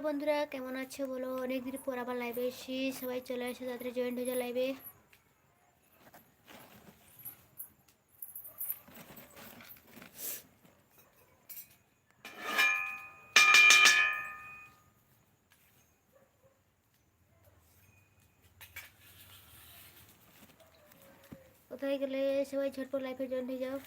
Hello বন্ধুরা, কেমন আছো বলো? অনেক দিন পর আবার লাইভে এসেছি। সবাই চলে আসে তাড়াতাড়ি জয়েন্ট হয়ে যায় লাইভে কোথায় গেলে সবাই ঝটপট লাইফে জয়েন হয়ে যাও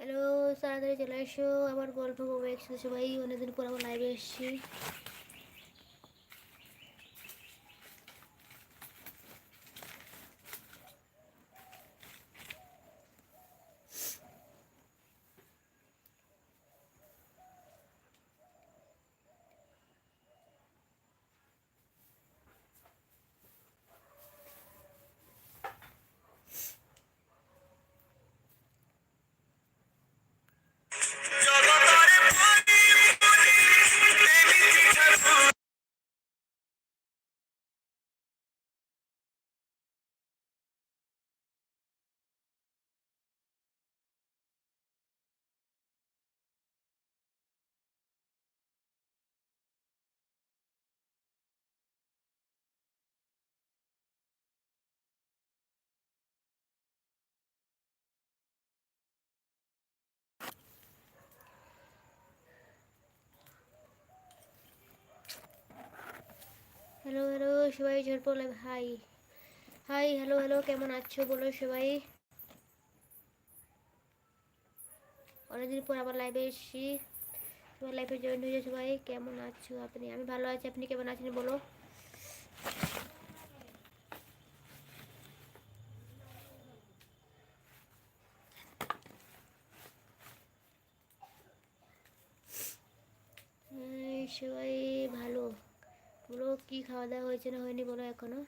হ্যালো তাড়াতাড়ি চলে এসো আবার গল্প একসাথে সবাই অনেকদিন পর আবার লাইভে এসেছি। হ্যালো হ্যালো সবাই live hi hi hello hello কেমন আছো বলো সবাই? অনেকদিন পর আবার লাইভে এসেছি। সবাই লাইভে জয়েন হয়েছে সবাই, কেমন আছো আপনি? আমি ভালো আছি, আপনি কেমন আছেন বলো? সবাই ভালো। বলো কি খাওয়া দাওয়া হয়েছে না হয়নি বলো এখনও?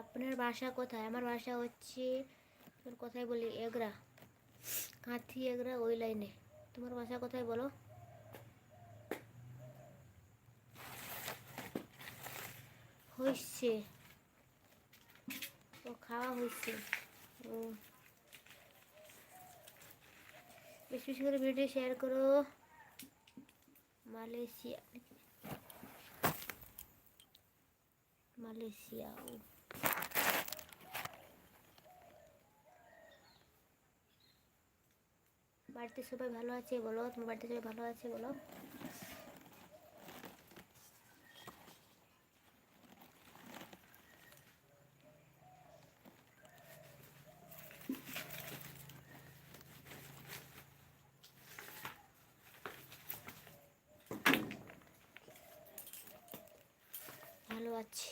আপনার বাসা কোথায়? আমার বাসা হচ্ছে তোর কোথায় বলি, এগরা। কাঁথি এগরা ওই লাইনে তোমার বাসা কোথায় বলো? হয়েছে ও খাওয়া হয়েছে ও। বেশি বেশি করে ভিডিও শেয়ার করো। মালয়েশিয়া মালয়েশিয়া বাড়িতে সবাই ভালো আছে বলো? তোমার বাড়িতে সবাই ভালো আছে বলো ভালো আছি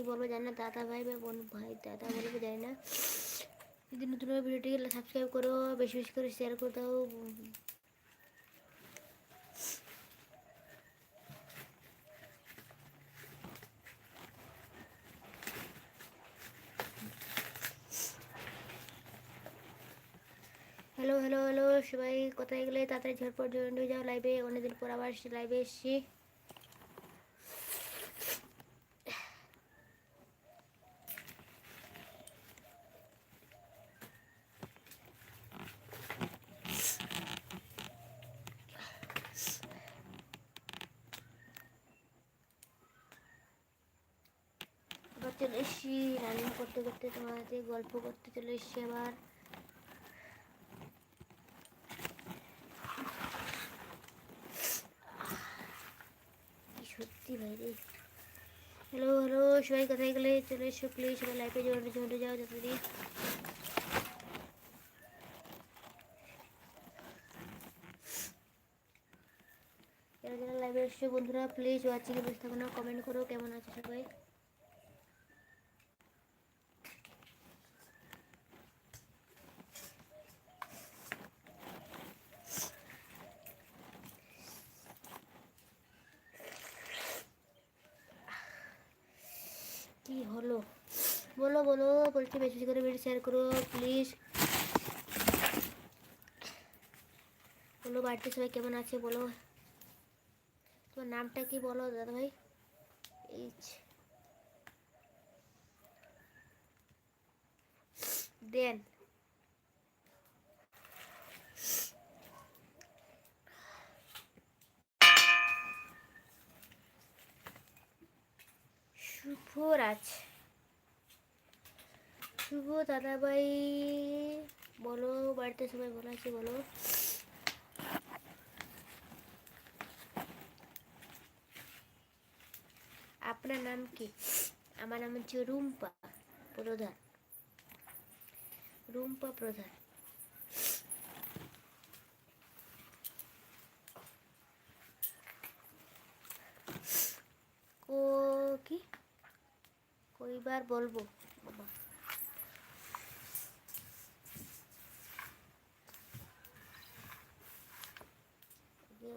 কি বলব জানি না, দাদা ভাই বা বোন ভাই, দাদা বলব জানি না। যদি নতুন ভিডিওটি সাবস্ক্রাইব করো, বেশি বেশি করে শেয়ার করে দাও। হ্যালো হ্যালো হ্যালো সবাই, কোথায় গেলে তাড়াতাড়ি ঝটপট জয়েন হয়ে যাও লাইভে অনেকদিন পর আবার লাইভে এসেছি। চলে এসেছি রান্না করতে করতে সাথে গল্প করতে চলে এসেছি আবার। সত্যি ভাই রে। হ্যালো হ্যালো সবাই কোথায় গেলে? চলে এসো প্লিজ সবাই লাইফে জোরে জোরে যাও যারা যারা লাইভে এসছো বন্ধুরা প্লিজ ওয়াচিংয়ে বসে থাকো না কমেন্ট করো, কেমন আছে সবাই বলো বলছি বেশি বেশি করে ভিডিও শেয়ার করো প্লিজ বলো, বাড়িতে সবাই কেমন আছে বলো? তোমার নামটা কি বলো দাদা ভাই এইচ দেন। শুভরাজ শুভ দাদাভাই। বলো, বাড়িতে সবাই ভালো আছে বলো। আপনার নাম কি? আমার নাম হচ্ছে রুম্পা প্রধান। রুম্পা প্রধান। কো কি? কইবার বলব? বাবা।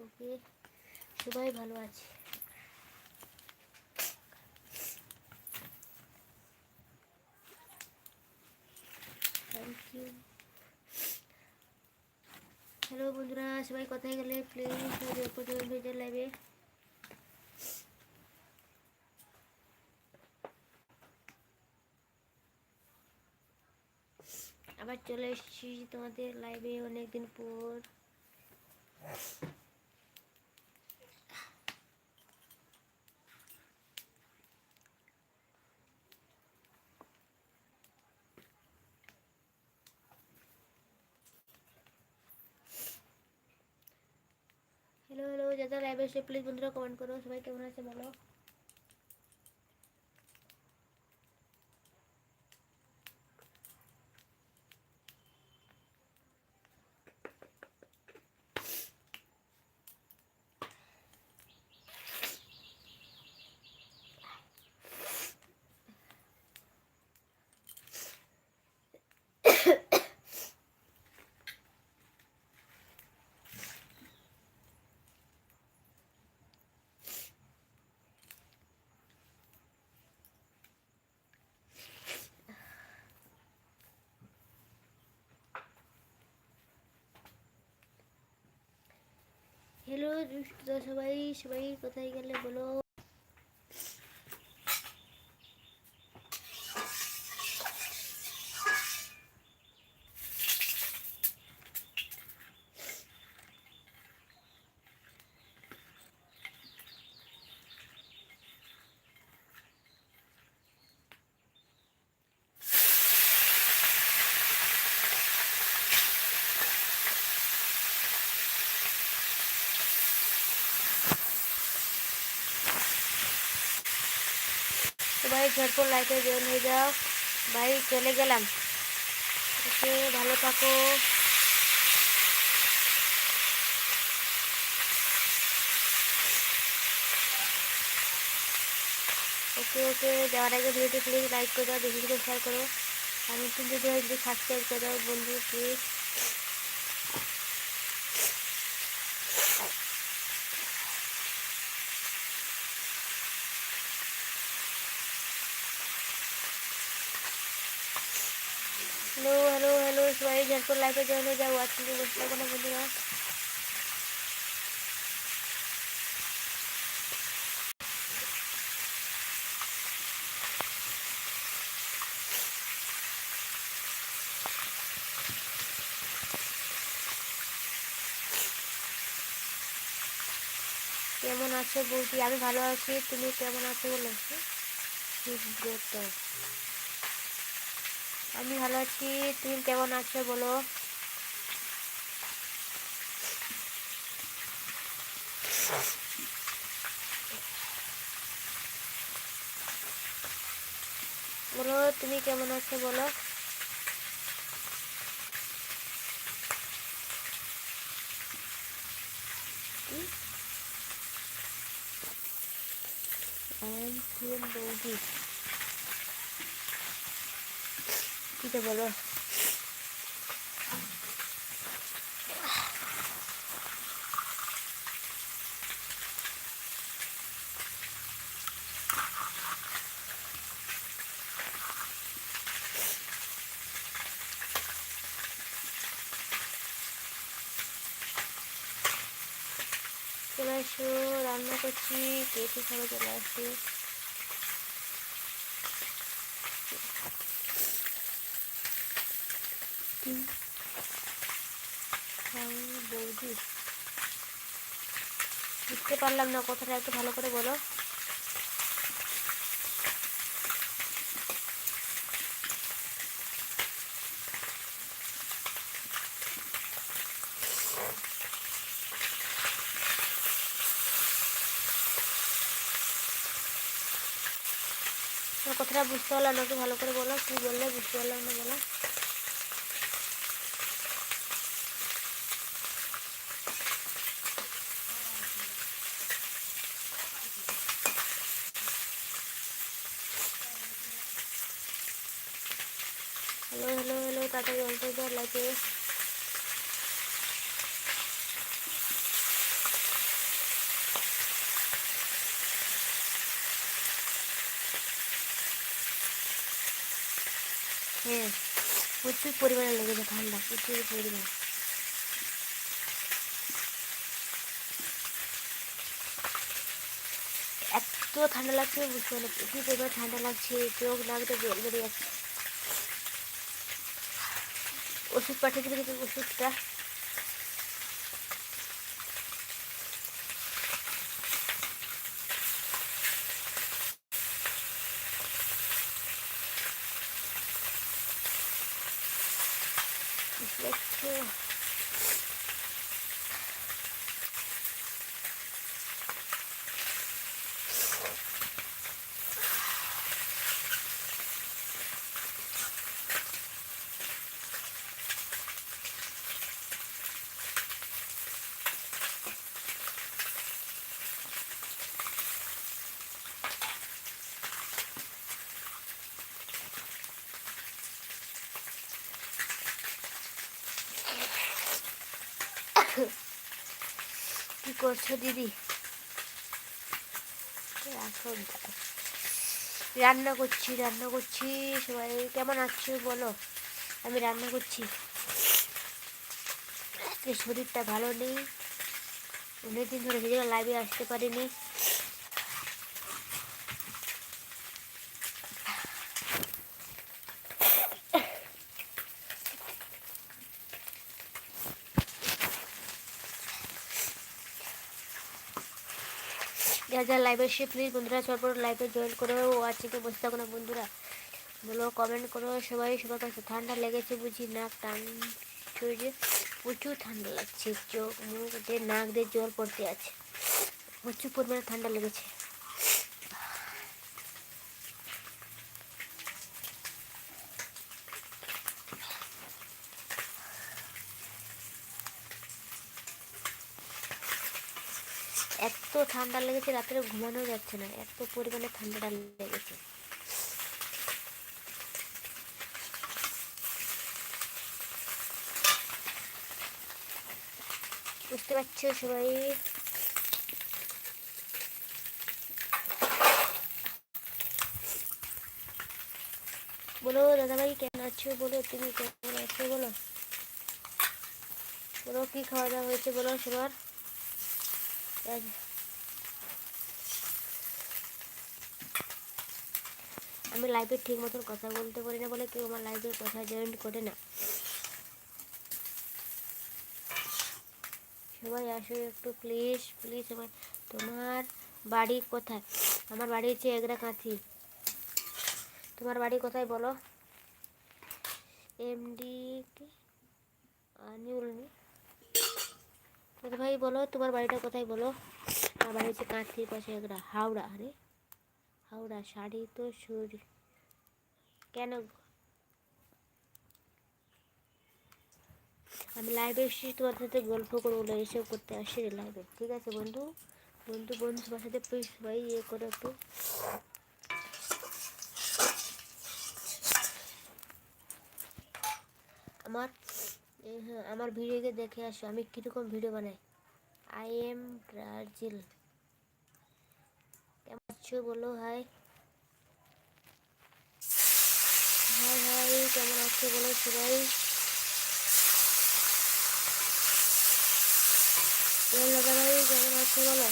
ওকে। সবাই ভালো আছে। থ্যাংক ইউ হ্যালো বন্ধুরা, সবাই কোথায় গেলে? প্লিজ ভেজে লাইভে আবার চলে এসেছি তোমাদের লাইভে অনেকদিন পর হ্যালো হ্যালো যারা লাইভে এসে প্লিজ বন্ধুরা কমেন্ট করো। সবাই কেমন আছে বলো হ্যালো তো সবাই সবাই কোথায় গেলে বলো। সবাই ঝটপট লাইটে জয়েন হয়ে যাও। ভাই, চলে গেলাম। ওকে, ভালো থাকো। ওকে ওকে, যাওয়ার আগে ভিডিওটি প্লিজ লাইক করে দাও, বেশি করে শেয়ার করো। যদি হয় যদি সাবস্ক্রাইব করে দাও, বন্ধু প্লিজ হ্যালো হ্যালো হ্যালো ঝটপট লাইভে জয়েন হয়ে যাও ওয়াচিং বসে থাকো না বন্ধুরা কেমন আছো বৌদি? আমি ভালো আছি, তুমি কেমন আছো বলো? সুব্রত আমি ভালো আছি। তুমি কেমন আছো বলো? বলো তুমি কেমন আছো বলো? কী যে চলে আসো রান্না করছি কে কে খাবে চলে আসো। বৌদি। বুঝতে পারলাম না কথাটা, একটু ভালো করে বলো। কথাটা বুঝতে পারলাম না, একটু ভালো করে বলো, কি বললে, বুঝতে পারলাম না বলো। হ্যালো হ্যালো হ্যালো, তাড়াতাড়ি অল্প দেওয়ার লাগে। হ্যাঁ প্রচুর পরিমাণে লেগেছে ঠান্ডা, প্রচুর পরিমাণ। এত ঠান্ডা লাগছে, বুঝতে পারল, প্রচুর পরিমাণে ঠান্ডা লাগছে, চোখ জল বেরিয়ে যাচ্ছে। ওষুধ পাঠিয়ে দিলে কিন্তু ওষুধটা দেখছ করছ, দিদি? এখন রান্না করছি রান্না করছি। সবাই কেমন আছো বলো? আমি রান্না করছি। শরীরটা ভালো নেই। অনেকদিন ধরে ভিডিও লাইভে আসতে পারিনি। যারা যারা লাইভে এসে প্লিজ বন্ধুরা সরপর লাইভে জয়েন করো ও আজকে বসে থাকো না বন্ধুরা। বলো কমেন্ট করো, সবাই সবার কাছে ঠান্ডা লেগেছে বুঝি নাক টান শরীরে প্রচুর ঠান্ডা লাগছে, চোখ মুখ নাক দিয়ে জল পড়তে আছে। প্রচুর পরিমাণে ঠান্ডা লেগেছে এত ঠান্ডা লেগেছে, রাত্রে ঘুমানো যাচ্ছে না, এত পরিমাণে ঠান্ডাটা লেগেছে। বুঝতে পারছ সবাই? বলো, দাদাভাই কেমন আছো? বলো, তুমি কেমন আছো? বলো। বলো, কি খাওয়া দাওয়া হয়েছে? বলো সবার। আমি লাইভে ঠিক মতন কথা বলতে পারি না বলে কেউ আমার লাইভে কথা জয়েন করে না। সবাই আসো একটু প্লিজ প্লিজ সবাই তোমার বাড়ি কোথায়? আমার বাড়ি হচ্ছে এগরা কাঁথি তোমার বাড়ি কোথায় বলো? এমডি আনিউল দাদা ভাই বলো, তোমার বাড়িটা কোথায় বলো? আমার বাড়ি হচ্ছে কাঁথির পাশে এগরা হাওড়া, আরে। হাওড়া শাড়ি তো সুরি কেন আমি লাইভে এসেছি, তোমার সাথে গল্প করব বলে এসব করতে আসছি লাইভে ঠিক আছে বন্ধু? বন্ধু বন্ধু সবার সাথে প্লিজ সবাই ইয়ে করো একটু। আমার হ্যাঁ আমার ভিডিওকে দেখে আসো। আমি কীরকম ভিডিও বানাই? আই এম ব্রাজিল আছো বলো, হাই। হাই হাই, কেমন আছো বলো সবাই? ভাই, কেমন আছো বলো?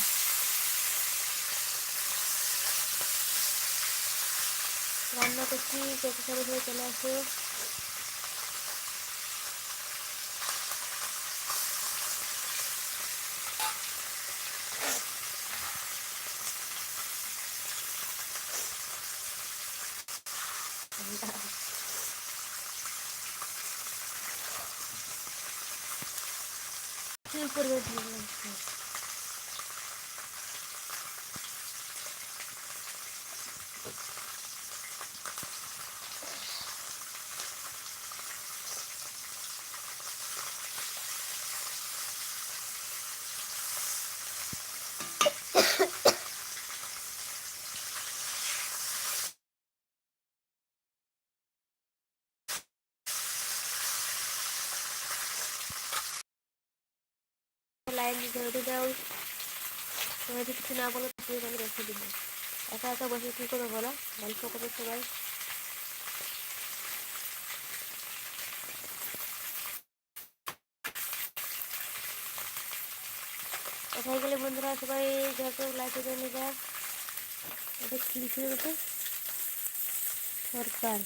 রান্না করছি সবাই সবাই চলে আসো। চুল করবে লাইন ধরে দাও তোমার যদি কিছু না বলো তুমি আমি রেখে দিব। একা একা বসে কী করব বলো? গল্প করে সবাই। কোথায় গেলে বন্ধুরা সবাই যত লাইটে জন্য যা এটা কি সরকার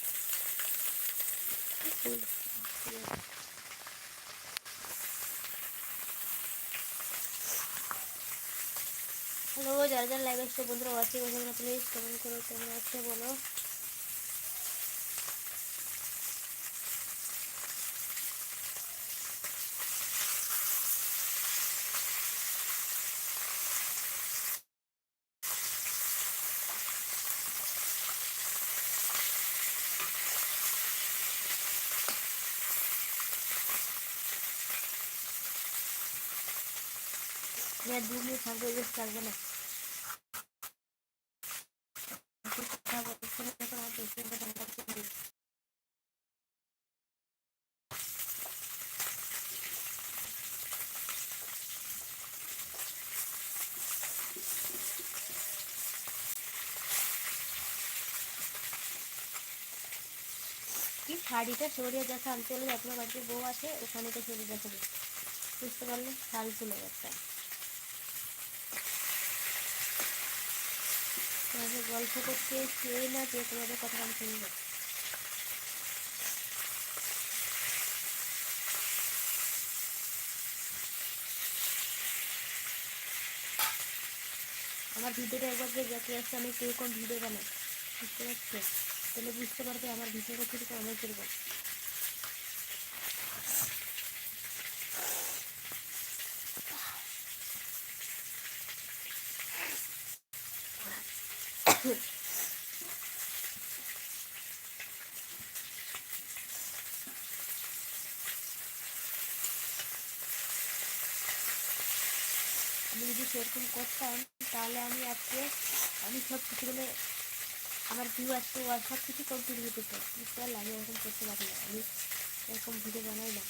হ্যালো যারা যারা লাইভ আসছে, বন্ধুরা ওয়াচিং না প্লিজ কমেন্ট করো, কেমন আছে বলো। দু মিনিট থাকবে বেশ থাকবে না কথা বলছি না এখন আর বেশি কথা বলতে পারি না। কি শাড়িটা সরিয়ে দেখা আমি চলে যাই আপনার বাড়িতে বউ আছে ওখানে তো সরিয়ে দেখাবে বুঝতে পারলে শাল চলে একটা তোমাদের গল্প করতে চেয়ে না যে তোমাদের কথা আমি শুনব। আমার ভিডিওটা একবার যে দেখে আসছে, আমি কীরকম ভিডিও বানাই বুঝতে পারছ? তাহলে বুঝতে পারবে আমার ভিডিওটা কীরকম আমি কীরকম আমি যদি সেরকম করতাম, তাহলে আমি আজকে আমি সব কিছু মানে আমার ভিউ আসতে সব কিছু কমপ্লিট হয়ে যেত বুঝতে পারলে আমি এরকম করতে পারি না। আমি এরকম ভিডিও বানাই না।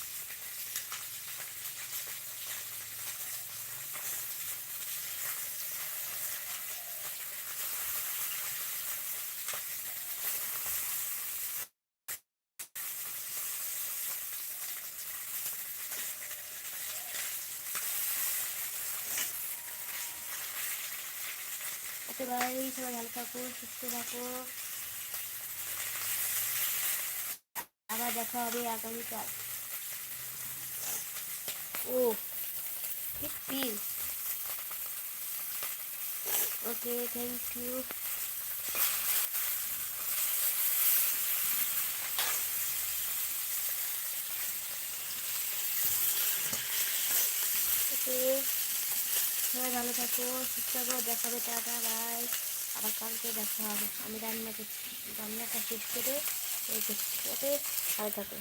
ভাই সবাই ভালো থাকো, সুস্থ থাকো। আবার দেখা হবে আগামীকাল। ও ঠিক ওকে থ্যাংক ইউ ওকে, সবাই ভালো থাকো, সুস্থ থাকো, দেখা হবে, টাটা বাই আবার কালকে দেখা হবে। আমি রান্না করছি। রান্নাটা শেষ করে করছি ওকে ভালো থাকো।